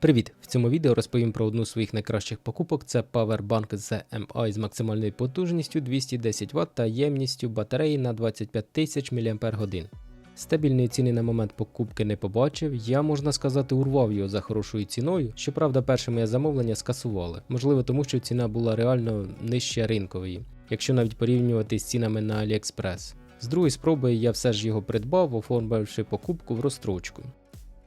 Привіт! В цьому відео розповім про одну з своїх найкращих покупок. Це Powerbank ZMI з максимальною потужністю 210 Вт та ємністю батареї на 25 тисяч мАч. Стабільної ціни на момент покупки не побачив. Я можна сказати, урвав його за хорошою ціною. Щоправда, перше моє замовлення скасували. Можливо, тому що ціна була реально нижче ринкової, якщо навіть порівнювати з цінами на AliExpress. З другої спроби я все ж його придбав, оформивши покупку в розстрочку.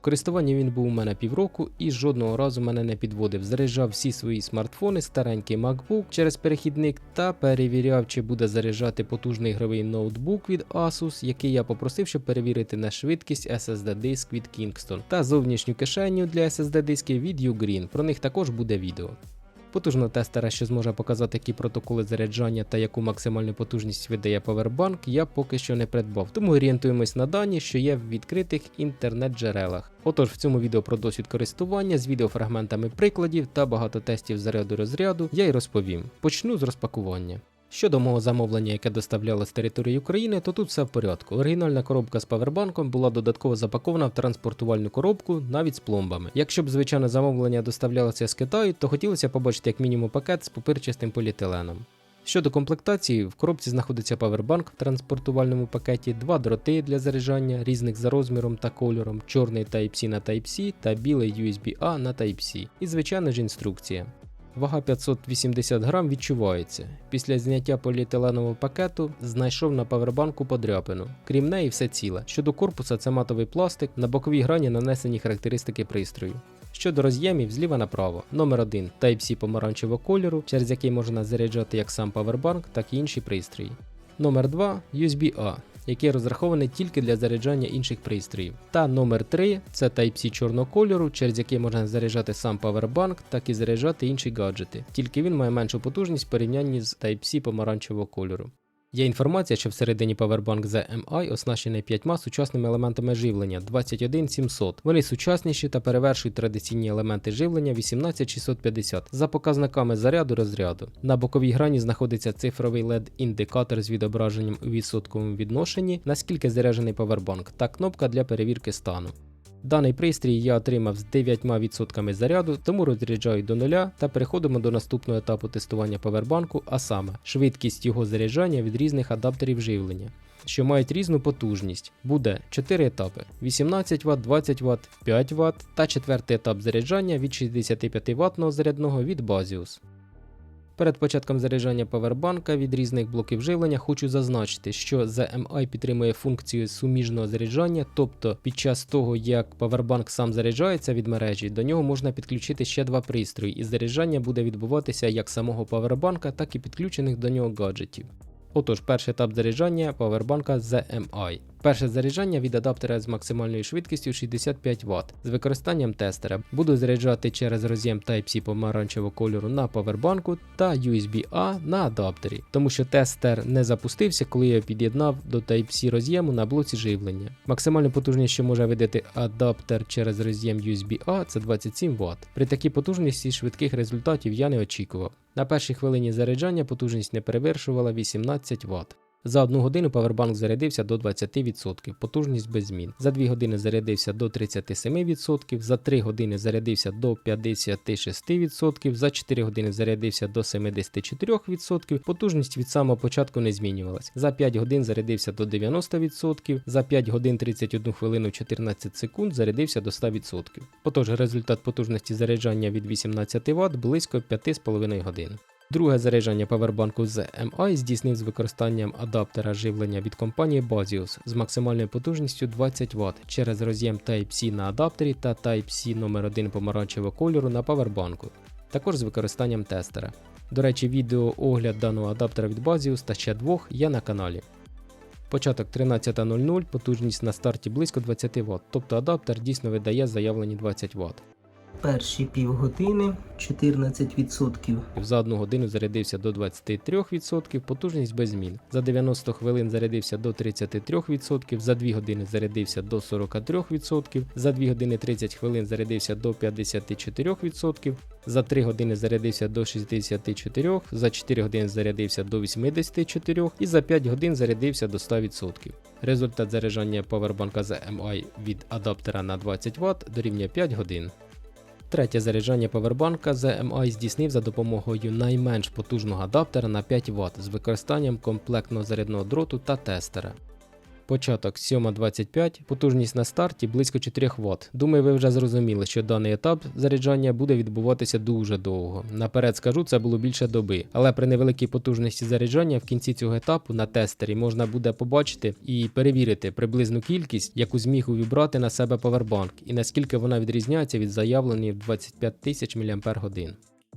В користуванні він був у мене півроку і жодного разу мене не підводив. Заряджав всі свої смартфони, старенький MacBook через перехідник та перевіряв, чи буде заряджати потужний ігровий ноутбук від Asus, який я попросив, щоб перевірити на швидкість SSD диск від Kingston та зовнішню кишеню для SSD дисків від Ugreen. Про них також буде відео. Потужного тестера, що зможе показати, які протоколи заряджання та яку максимальну потужність видає Powerbank, я поки що не придбав, тому орієнтуємось на дані, що є в відкритих інтернет-джерелах. Отож, в цьому відео про досвід користування з відеофрагментами прикладів та багато тестів заряду розряду я й розповім. Почну з розпакування. Щодо мого замовлення, яке доставляло з території України, то тут все в порядку. Оригінальна коробка з павербанком була додатково запакована в транспортувальну коробку, навіть з пломбами. Якщо б звичайне замовлення доставлялося з Китаю, то хотілося побачити як мінімум пакет з пупирчастим поліетиленом. Щодо комплектації, в коробці знаходиться павербанк в транспортувальному пакеті, два дроти для заряджання, різних за розміром та кольором, чорний Type-C на Type-C та білий USB-A на Type-C. І звичайно ж інструкція. Вага 580 грам відчувається. Після зняття поліетиленового пакету знайшов на павербанку подряпину. Крім неї, все ціле. Щодо корпуса, це матовий пластик, на боковій грані нанесені характеристики пристрою. Щодо роз'ємів зліва направо. Номер 1 Type-C помаранчевого кольору, через який можна заряджати як сам павербанк, так і інші пристрої. Номер 2 USB-A, який розрахований тільки для заряджання інших пристроїв. Та номер 3 це Type-C чорного кольору, через який можна заряджати сам павербанк, так і заряджати інші гаджети. Тільки він має меншу потужність в порівнянні з Type-C помаранчевого кольору. Є інформація, що всередині Powerbank ZMI оснащений п'ятьма сучасними елементами живлення 21700. Вони сучасніші та перевершують традиційні елементи живлення 18650 за показниками заряду розряду. На боковій грані знаходиться цифровий LED-індикатор з відображенням у відсотковому відношенні, наскільки заряджений Powerbank, та кнопка для перевірки стану. Даний пристрій я отримав з 9% заряду, тому розряджаю до нуля та переходимо до наступного етапу тестування павербанку, а саме швидкість його заряджання від різних адаптерів живлення, що мають різну потужність. Буде 4 етапи: 18 Вт, 20 Вт, 5 Вт та четвертий етап заряджання від 65 Вт зарядного від Bazius. Перед початком заряджання павербанка від різних блоків живлення хочу зазначити, що ZMI підтримує функцію суміжного заряджання, тобто під час того, як павербанк сам заряджається від мережі, до нього можна підключити ще два пристрої, і заряджання буде відбуватися як самого павербанка, так і підключених до нього гаджетів. Отож, перший етап заряджання павербанка ZMI. Перше заряджання від адаптера з максимальною швидкістю 65 Вт з використанням тестера. Буду заряджати через роз'єм Type-C помаранчевого кольору на павербанку та USB-A на адаптері, тому що тестер не запустився, коли я під'єднав до Type-C роз'єму на блоці живлення. Максимальну потужність, що може видати адаптер через роз'єм USB-A, це 27 Вт. При такій потужності швидких результатів я не очікував. На першій хвилині заряджання потужність не перевершувала 18 Вт. За одну годину павербанк зарядився до 20%, потужність без змін. За 2 години зарядився до 37%, за 3 години зарядився до 56%, за 4 години зарядився до 74%, потужність від самого початку не змінювалась. За 5 годин зарядився до 90%, за 5 годин 31 хвилину 14 секунд зарядився до 100%. Отож, результат потужності заряджання від 18 Вт близько 5,5 годин. Друге заряджання павербанку з MI здійснив з використанням адаптера живлення від компанії Bazius з максимальною потужністю 20 Вт через роз'єм Type-C на адаптері та Type-C номер 1 помаранчевого кольору на павербанку, також з використанням тестера. До речі, відео огляд даного адаптера від Bazius та ще двох є на каналі. Початок 13.00, потужність на старті близько 20 Вт, тобто адаптер дійсно видає заявлені 20 Вт. Перші півгодини 14%. За одну годину зарядився до 23%, потужність без змін. За 90 хвилин зарядився до 33%, за 2 години зарядився до 43%, за 2 години 30 хвилин зарядився до 54%, за 3 години зарядився до 64%, за 4 години зарядився до 84% і за 5 годин зарядився до 100%. Результат заряджання павербанка ZMI від адаптера на 20 Вт дорівнює 5 годин. Третє заряджання повербанка ZMI здійснив за допомогою найменш потужного адаптера на 5 Вт з використанням комплектного зарядного дроту та тестера. Початок 7.25, потужність на старті близько 4 Вт. Думаю, ви вже зрозуміли, що даний етап заряджання буде відбуватися дуже довго. Наперед скажу, це було більше доби, але при невеликій потужності заряджання в кінці цього етапу на тестері можна буде побачити і перевірити приблизну кількість, яку зміг увібрати на себе павербанк, і наскільки вона відрізняється від заявленої в 25 тисяч мАч.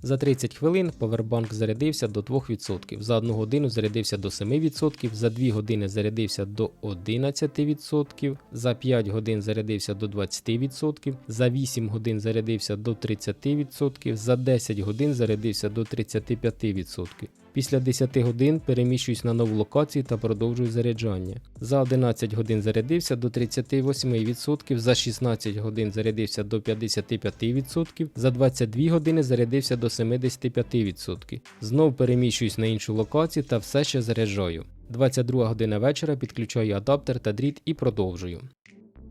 За 30 хвилин повербанк зарядився до 2%, за 1 годину зарядився до 7%, за 2 години зарядився до 11%, за 5 годин зарядився до 20%, за 8 годин зарядився до 30%, за 10 годин зарядився до 35%. Після 10 годин переміщуюсь на нову локацію та продовжую заряджання. За 11 годин зарядився до 38%, за 16 годин зарядився до 55%, за 22 години зарядився до 75%. Знов переміщуюсь на іншу локацію та все ще заряджаю. 22 година вечора підключаю адаптер та дріт і продовжую.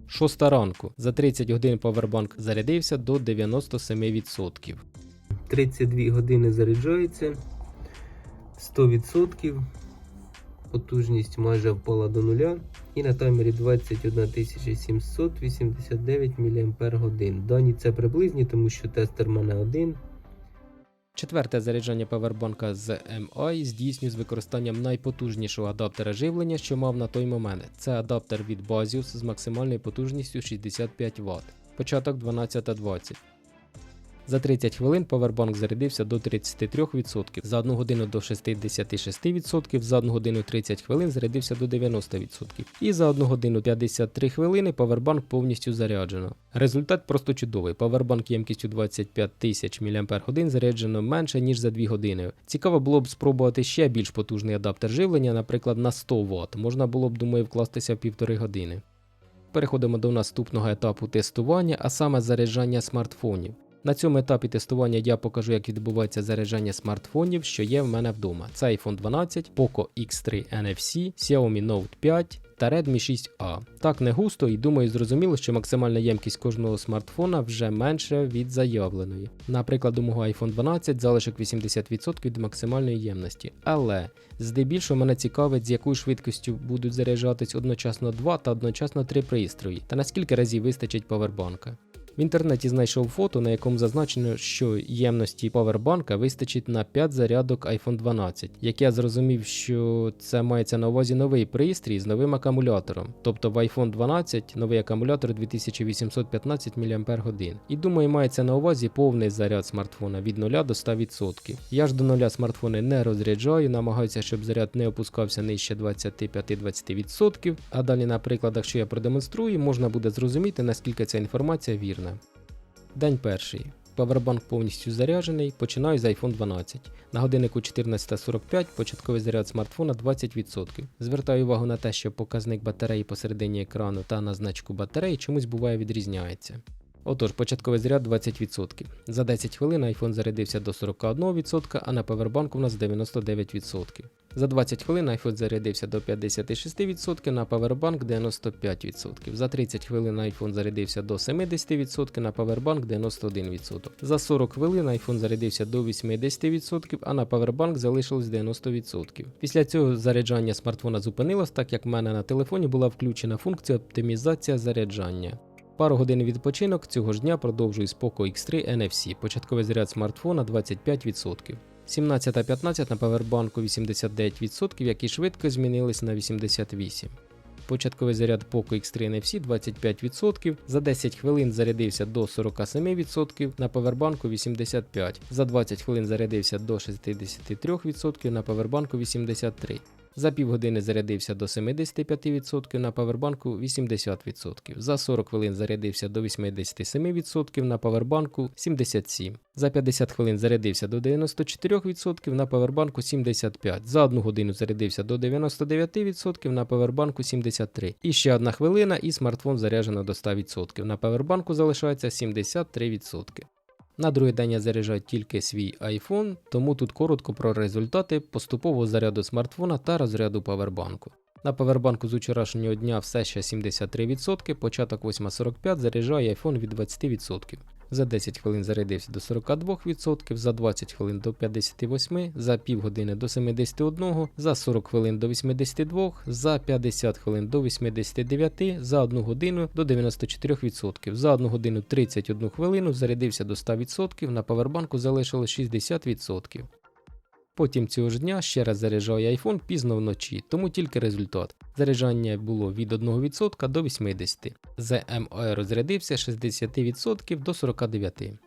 6 ранку. За 30 годин павербанк зарядився до 97%. 32 години заряджається. 100%. Потужність майже впала до нуля. І на таймері 21 789 мАч. Дані це приблизні, тому що тестер мене один. Четверте заряджання павербанка з MI здійснюю з використанням найпотужнішого адаптера живлення, що мав на той момент. Це адаптер від Basius з максимальною потужністю 65 Вт. Початок 12.20. За 30 хвилин павербанк зарядився до 33%, за 1 годину до 66%, за 1 годину 30 хвилин зарядився до 90%. І за 1 годину 53 хвилини павербанк повністю заряджено. Результат просто чудовий. Павербанк ємкістю 25 тисяч мАч заряджено менше, ніж за 2 години. Цікаво було б спробувати ще більш потужний адаптер живлення, наприклад, на 100 Вт. Можна було б, думаю, вкластися в півтори години. Переходимо до наступного етапу тестування, а саме заряджання смартфонів. На цьому етапі тестування я покажу, як відбувається заряджання смартфонів, що є в мене вдома. Це iPhone 12, Poco X3 NFC, Xiaomi Note 5 та Redmi 6A. Так не густо і думаю, зрозуміло, що максимальна ємкість кожного смартфона вже менше від заявленої. Наприклад, у мого iPhone 12 залишок 80% від максимальної ємності. Але здебільшого мене цікавить, з якою швидкістю будуть заряджатись одночасно два та одночасно три пристрої, та наскільки разів вистачить павербанка. В інтернеті знайшов фото, на якому зазначено, що ємності павербанка вистачить на 5 зарядок iPhone 12. Як я зрозумів, що це мається на увазі новий пристрій з новим акумулятором. Тобто в iPhone 12 новий акумулятор 2815 мАч. І думаю, мається на увазі повний заряд смартфона від 0 до 100%. Я ж до 0 смартфони не розряджаю, намагаюся, щоб заряд не опускався нижче 25-20%. А далі на прикладах, що я продемонструю, можна буде зрозуміти, наскільки ця інформація вірна. День перший. Павербанк повністю заряджений. Починаю з iPhone 12. На годиннику 14.45 початковий заряд смартфона 20%. Звертаю увагу на те, що показник батареї посередині екрану та на значку батареї чомусь буває відрізняється. Отож, початковий заряд 20%. За 10 хвилин iPhone зарядився до 41%, а на павербанку у нас 99%. За 20 хвилин iPhone зарядився до 56%, на павербанк 95%. За 30 хвилин iPhone зарядився до 70%, на павербанк 91%. За 40 хвилин iPhone зарядився до 80%, а на павербанк залишилось 90%. Після цього заряджання смартфона зупинилось, так як в мене на телефоні була включена функція оптимізація заряджання. Пару годин відпочинок цього ж дня продовжую з Poco X3 NFC. Початковий заряд смартфона 25%. 17.15 на павербанку 89%, які швидко змінились на 88%. Початковий заряд Poco X3 NFC 25%. За 10 хвилин зарядився до 47%, на павербанку 85%. За 20 хвилин зарядився до 63%, на павербанку 83%. За півгодини зарядився до 75%, на павербанку 80%. За 40 хвилин зарядився до 87%, на павербанку 77%. За 50 хвилин зарядився до 94%, на павербанку 75%. За 1 годину зарядився до 99%, на павербанку 73%. І ще одна хвилина і смартфон заряджено до 100%. На павербанку залишається 73%. На другий день я заряджаю тільки свій iPhone, тому тут коротко про результати поступового заряду смартфона та розряду павербанку. На павербанку з вчорашнього дня все ще 73%, початок 8.45 заряджає iPhone від 20%. За 10 хвилин зарядився до 42%, за 20 хвилин до 58%, за півгодини до 71%, за 40 хвилин до 82%, за 50 хвилин до 89%, за 1 годину до 94%, за 1 годину 31 хвилину зарядився до 100%, на павербанку залишилось 60%. Потім цього ж дня ще раз заряджаю iPhone пізно вночі, тому тільки результат. Заряджання було від 1% до 80%. ZMI розрядився з 60% до 49%.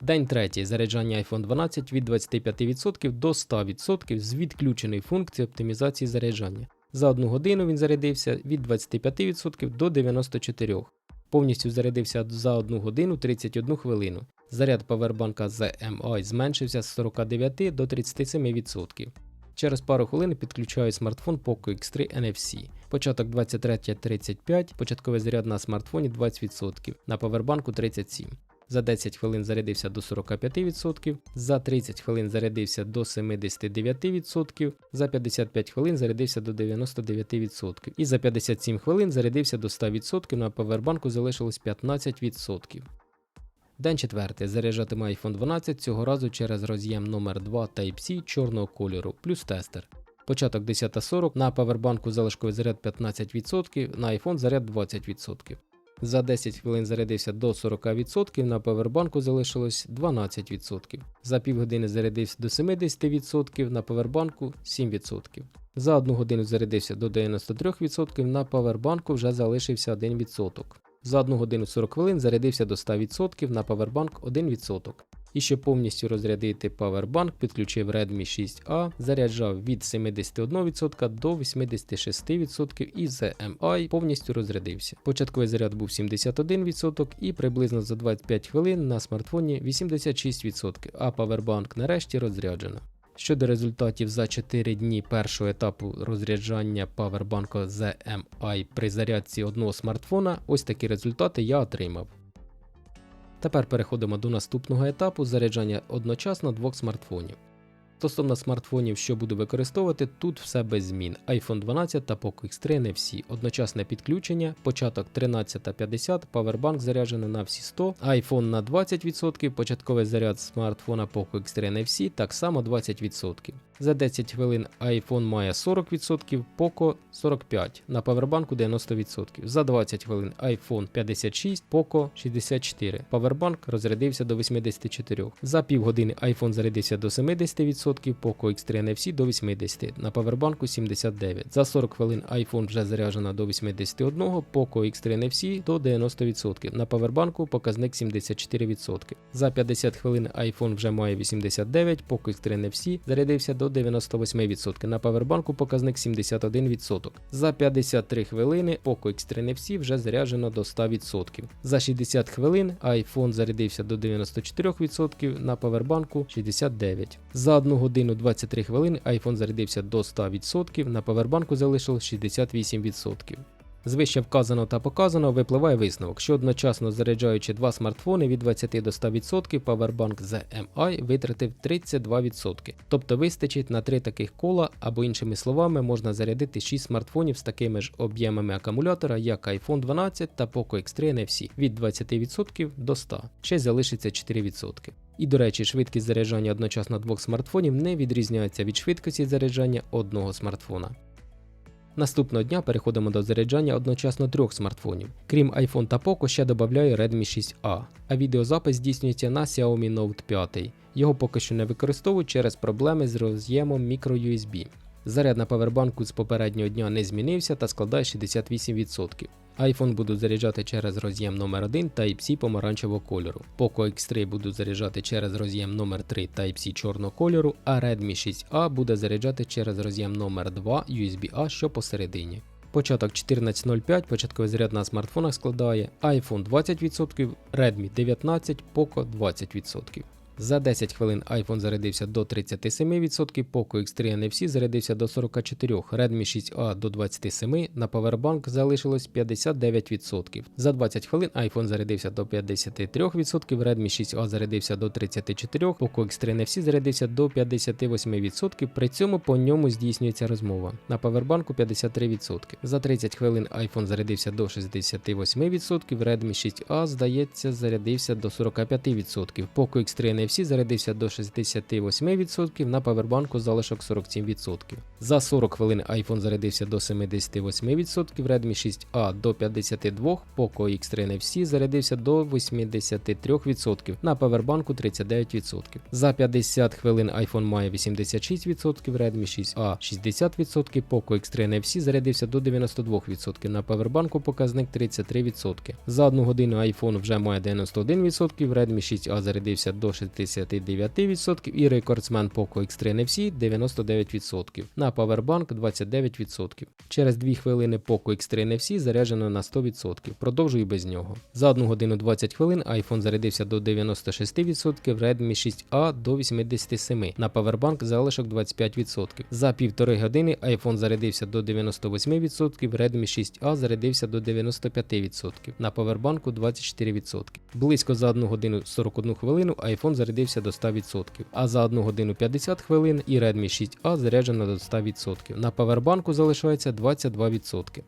День третій. Заряджання iPhone 12 від 25% до 100% з відключеною функцією оптимізації заряджання. За одну годину він зарядився від 25% до 94%. Повністю зарядився за 1 годину 31 хвилину. Заряд павербанка ZMI зменшився з 49 до 37%. Через пару хвилин підключаю смартфон Poco X3 NFC. Початок 23.35, початковий заряд на смартфоні 20%, на павербанку 37%. За 10 хвилин зарядився до 45%, за 30 хвилин зарядився до 79%, за 55 хвилин зарядився до 99% і за 57 хвилин зарядився до 100%, на павербанку залишилось 15%. День четвертий. Заряджатиме iPhone 12 цього разу через роз'єм номер 2 Type-C чорного кольору, плюс тестер. Початок 10.40, на павербанку залишковий заряд 15%, на iPhone заряд 20%. За 10 хвилин зарядився до 40%, на павербанку залишилось 12%. За півгодини зарядився до 70%, на павербанку 7%. За 1 годину зарядився до 93%, на павербанку вже залишився 1%. За 1 годину 40 хвилин зарядився до 100%, на павербанк 1%. І щоб повністю розрядити павербанк, підключив Redmi 6A, заряджав від 71% до 86% і ZMI повністю розрядився. Початковий заряд був 71% і приблизно за 25 хвилин на смартфоні 86%, а павербанк нарешті розряджено. Щодо результатів за 4 дні першого етапу розряджання павербанка ZMI при зарядці одного смартфона, ось такі результати я отримав. Тепер переходимо до наступного етапу заряджання одночасно двох смартфонів. Стосовно смартфонів, що буду використовувати, тут все без змін. iPhone 12 та Poco X3 не всі. Одночасне підключення, початок 13.50, павербанк заряджений на всі 100, iPhone на 20%, початковий заряд смартфона Poco X3 не всі, так само 20%. За 10 хвилин iPhone має 40%, Poco 45%, на павербанку 90%. За 20 хвилин iPhone 56, Poco 64%. Павербанк розрядився до 84%. За півгодини iPhone зарядився до 70%, Poco X3 NFC до 80%, на павербанку 79%. За 40 хвилин iPhone вже заряджено до 81%, Poco X3 NFC до 90%, на павербанку показник 74%. За 50 хвилин iPhone вже має 89%, Poco X3 NFC зарядився до 98%, на павербанку показник 71%. За 53 хвилини Око X3 NFC вже заряджено до 100%. За 60 хвилин iPhone зарядився до 94%, на павербанку 69%. За 1 годину 23 хвилини iPhone зарядився до 100%, на павербанку залишилось 68%. З вище вказаного та показаного випливає висновок, що одночасно заряджаючи два смартфони від 20 до 100%, павербанк ZMI витратив 32%. Тобто вистачить на три таких кола, або іншими словами, можна зарядити 6 смартфонів з такими ж об'ємами акумулятора, як iPhone 12 та Poco X3 NFC від 20% до 100%. Ще залишиться 4%. І до речі, швидкість заряджання одночасно двох смартфонів не відрізняється від швидкості заряджання одного смартфона. Наступного дня переходимо до заряджання одночасно трьох смартфонів. Крім iPhone та Poco, ще додаю Redmi 6A, а відеозапис здійснюється на Xiaomi Note 5. Його поки що не використовують через проблеми з роз'ємом microUSB. Заряд на павербанку з попереднього дня не змінився та складає 68%. iPhone буду заряджати через роз'єм номер 1 Type-C помаранчевого кольору. Poco X3 буду заряджати через роз'єм номер 3 Type-C чорного кольору, а Redmi 6A буде заряджати через роз'єм номер 2 USB-A, що посередині. Початок 14.05, початковий заряд на смартфонах складає iPhone 20%, Redmi 19%, Poco 20%. За 10 хвилин iPhone зарядився до 37%, Poco X3 NFC зарядився до 44%, Redmi 6A до 27%, на Powerbank залишилось 59%. За 20 хвилин iPhone зарядився до 53%, Redmi 6A зарядився до 34%, Poco X3 NFC зарядився до 58%, при цьому по ньому здійснюється розмова. На Powerbank 53%. За 30 хвилин iPhone зарядився до 68%, Redmi 6A, здається, зарядився до 45%, Poco X3 NFC зарядився до 68%, на Powerbank залишок 47%. За 40 хвилин iPhone зарядився до 78%, Redmi 6A до 52%, Poco X3 NFC зарядився до 83%, на Powerbank 39%. За 50 хвилин iPhone має 86%, Redmi 6A 60%, Poco X3 NFC зарядився до 92%, на Powerbank показник 33%. За 1 годину iPhone вже має 91%, Redmi 6A зарядився до 69% і рекордсмен Poco X3 NFC 99%, на Powerbank 29%. Через 2 хвилини Poco X3 NFC заряджено на 100%, продовжую без нього. За 1 годину 20 хвилин iPhone зарядився до 96%, Redmi 6A до 87%, на Powerbank залишок 25%. За півтори години iPhone зарядився до 98%, Redmi 6A зарядився до 95%, на Powerbank 24%. Близько за 1 годину 41 хвилину iPhone зарядився до 100%, а за 1 годину 50 хвилин і Redmi 6A заряджено до 100%. На Powerbank залишається 22%.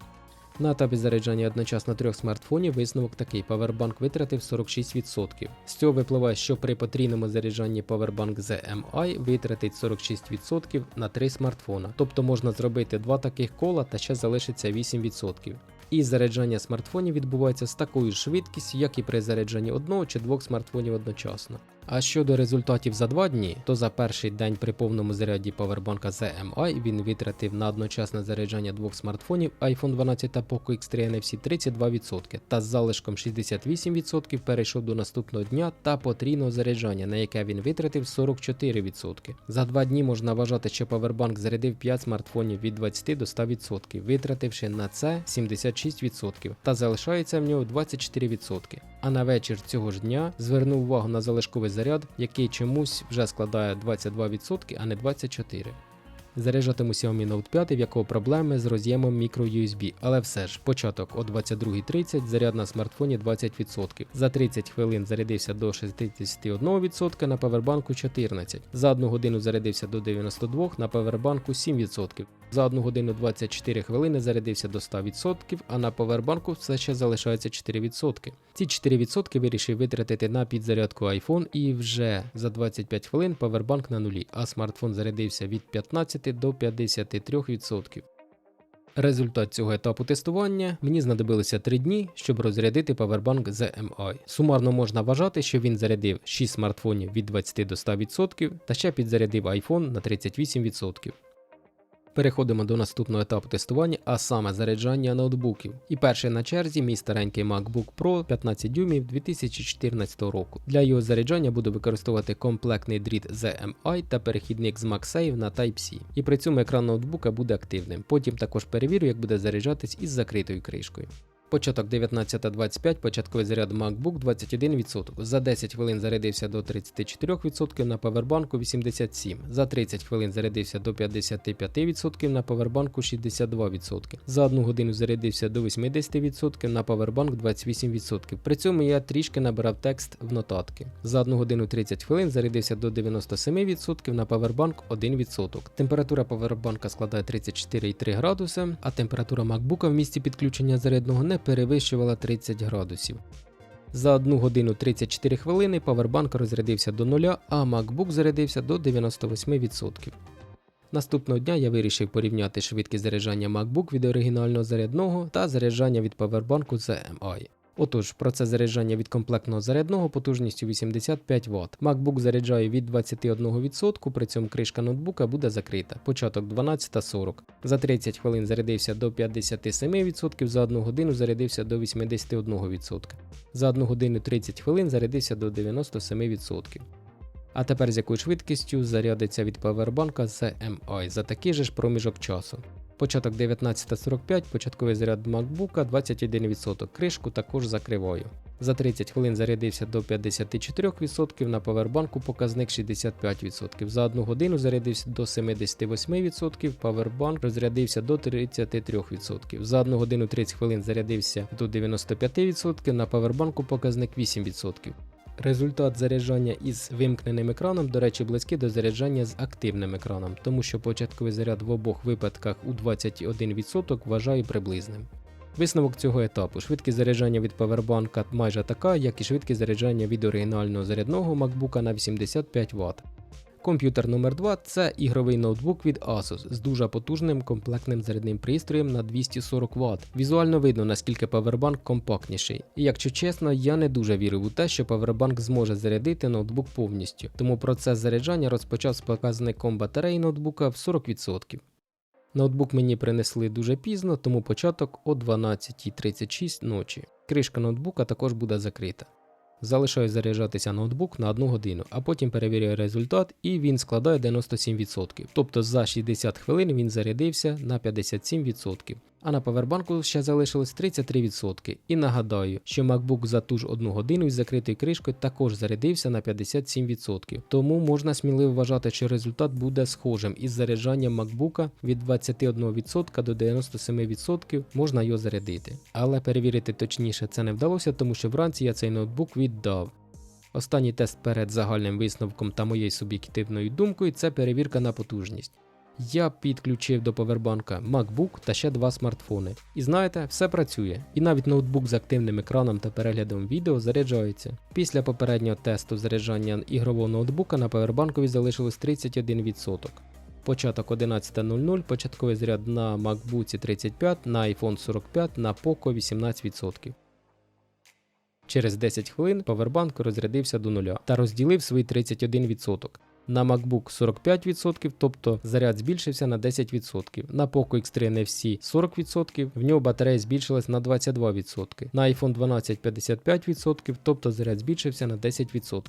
На етапі заряджання одночасно трьох смартфонів висновок такий: Powerbank витратив 46%. З цього випливає, що при потрійному заряджанні Powerbank ZMI витратить 46% на три смартфона. Тобто можна зробити два таких кола та ще залишиться 8%. І заряджання смартфонів відбувається з такою ж швидкістю, як і при заряджанні одного чи двох смартфонів одночасно. А щодо результатів за два дні, то за перший день при повному заряді Powerbank ZMI він витратив на одночасне заряджання двох смартфонів iPhone 12 та Poco X3 NFC 32%, та з залишком 68% перейшов до наступного дня та потрійного заряджання, на яке він витратив 44%. За два дні можна вважати, що Powerbank зарядив 5 смартфонів від 20 до 100%, витративши на це 76%, та залишається в нього 24%. А на вечір цього ж дня звернув увагу на залишковий заряд, який чомусь вже складає 22%, а не 24%. Заряджатиму Xiaomi Note 5, в якого проблеми з роз'ємом microUSB, але все ж початок о 22.30, заряд на смартфоні 20%. За 30 хвилин зарядився до 61%, на павербанку 14%. За 1 годину зарядився до 92%, на павербанку 7%. За 1 годину 24 хвилини зарядився до 100%, а на павербанку все ще залишається 4%. Ці 4% вирішив витратити на підзарядку iPhone і вже за 25 хвилин павербанк на нулі, а смартфон зарядився від 15 до 53%. Результат цього етапу тестування мені знадобилося 3 дні, щоб розрядити павербанк ZMI. Сумарно можна вважати, що він зарядив 6 смартфонів від 20 до 100% та ще підзарядив iPhone на 38%. Переходимо до наступного етапу тестування, а саме заряджання ноутбуків. І перший на черзі мій старенький MacBook Pro 15 дюймів 2014 року. Для його заряджання буду використовувати комплектний дріт ZMI та перехідник з MagSafe на Type-C. І при цьому екран ноутбука буде активним. Потім також перевірю, як буде заряджатись із закритою кришкою. Початок 19.25, початковий заряд MacBook 21%. За 10 хвилин зарядився до 34%, на павербанку 87%. За 30 хвилин зарядився до 55%, на павербанку 62%. За 1 годину зарядився до 80%, на павербанк 28%. При цьому я трішки набирав текст в нотатки. За 1 годину 30 хвилин зарядився до 97%, на павербанк 1%. Температура павербанка складає 34,3 градуси, а температура MacBook в місці підключення зарядного не перевищувала 30 градусів. За 1 годину 34 хвилини павербанк розрядився до нуля, а MacBook зарядився до 98%. Наступного дня я вирішив порівняти швидкість заряджання MacBook від оригінального зарядного та заряджання від павербанку ZMI. Отож, процес заряджання від комплектного зарядного потужністю 85 Вт. MacBook заряджає від 21%, при цьому кришка ноутбука буде закрита. Початок 12.40. За 30 хвилин зарядився до 57%, за 1 годину зарядився до 81%. За 1 годину 30 хвилин зарядився до 97%. А тепер з якою швидкістю зарядиться від павербанка ZMI за такий же ж проміжок часу. Початок 19.45, початковий заряд MacBook 21%. Кришку також закриваю. За 30 хвилин зарядився до 54%, на павербанку показник 65%. За 1 годину зарядився до 78%, павербанк розрядився до 33%. За 1 годину 30 хвилин зарядився до 95%, на павербанку показник 8%. Результат заряджання із вимкненим екраном, до речі, близький до заряджання з активним екраном, тому що початковий заряд в обох випадках у 21% вважаю приблизним. Висновок цього етапу: швидкість заряджання від павербанка майже така, як і швидкість заряджання від оригінального зарядного MacBook на 85 Вт. Комп'ютер номер 2 це ігровий ноутбук від Asus з дуже потужним комплектним зарядним пристроєм на 240 Вт. Візуально видно, наскільки павербанк компактніший. І якщо чесно, я не дуже вірив у те, що павербанк зможе зарядити ноутбук повністю, тому процес заряджання розпочав з показником батареї ноутбука в 40%. Ноутбук мені принесли дуже пізно, тому початок о 12.36 ночі. Кришка ноутбука також буде закрита. Залишаю заряджатися ноутбук на 1 годину, а потім перевіряю результат і він складає 97%. Тобто за 60 хвилин він зарядився на 57%. А на павербанку ще залишилось 33%. І нагадаю, що MacBook за ту ж одну годину із закритою кришкою також зарядився на 57%. Тому можна сміливо вважати, що результат буде схожим із заряджанням MacBook від 21% до 97% можна його зарядити. Але перевірити точніше це не вдалося, тому що вранці я цей ноутбук віддав. Останній тест перед загальним висновком та моєю суб'єктивною думкою це перевірка на потужність. Я підключив до повербанка MacBook та ще два смартфони. І знаєте, все працює. І навіть ноутбук з активним екраном та переглядом відео заряджається. Після попереднього тесту заряджання ігрового ноутбука на повербанкові залишилось 31%. Початок 11.00, початковий заряд на MacBook 35, на iPhone 45, на Poco 18%. Через 10 хвилин повербанк розрядився до нуля та розділив свої 31%. На MacBook 45%, тобто заряд збільшився на 10%. На Poco X3 NFC 40%, в нього батарея збільшилась на 22%. На iPhone 12 55%, тобто заряд збільшився на 10%.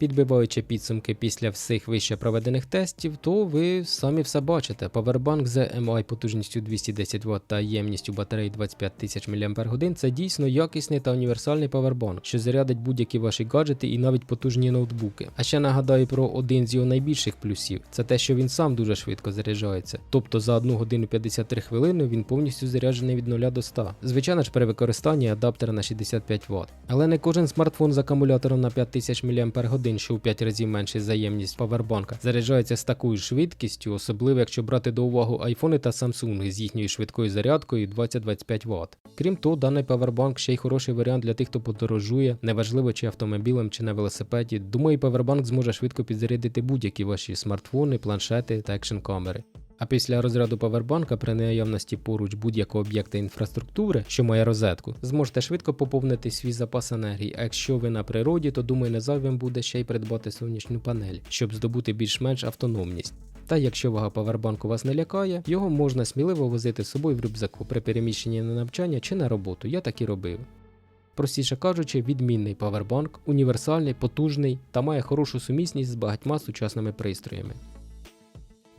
Підбиваючи підсумки після всіх вище проведених тестів, то ви самі все бачите. Powerbank з MI потужністю 210 Вт та ємністю батареї 25 тисяч мАч це дійсно якісний та універсальний павербанк, що зарядить будь-які ваші гаджети і навіть потужні ноутбуки. А ще нагадаю про один з його найбільших плюсів: це те, що він сам дуже швидко заряджається. Тобто за 1 годину 53 хвилини він повністю заряджений від 0 до 100. Звичайно ж, при використанні адаптера на 65 Вт. Але не кожен смартфон з акумулятором на 5000 мАч що в 5 разів менше заємність павербанка, заряджається з такою швидкістю, особливо якщо брати до уваги айфони та Samsung з їхньою швидкою зарядкою 20-25 Вт. Крім того, даний павербанк ще й хороший варіант для тих, хто подорожує, неважливо чи автомобілем, чи на велосипеді. Думаю, павербанк зможе швидко підзарядити будь-які ваші смартфони, планшети та екшн камери. А після розряду павербанка при наявності поруч будь-якого об'єкта інфраструктури, що має розетку, зможете швидко поповнити свій запас енергії. А якщо ви на природі, то думаю, не зайвим буде ще й придбати сонячну панель, щоб здобути більш-менш автономність. Та якщо вага павербанку вас не лякає, його можна сміливо возити з собою в рюкзаку при переміщенні на навчання чи на роботу. Я так і робив. Простіше кажучи, відмінний павербанк, універсальний, потужний та має хорошу сумісність з багатьма сучасними пристроями.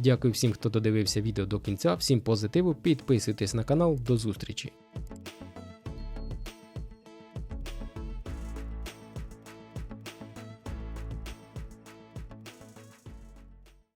Дякую всім, хто додивився відео до кінця, всім позитиву, підписуйтесь на канал, до зустрічі!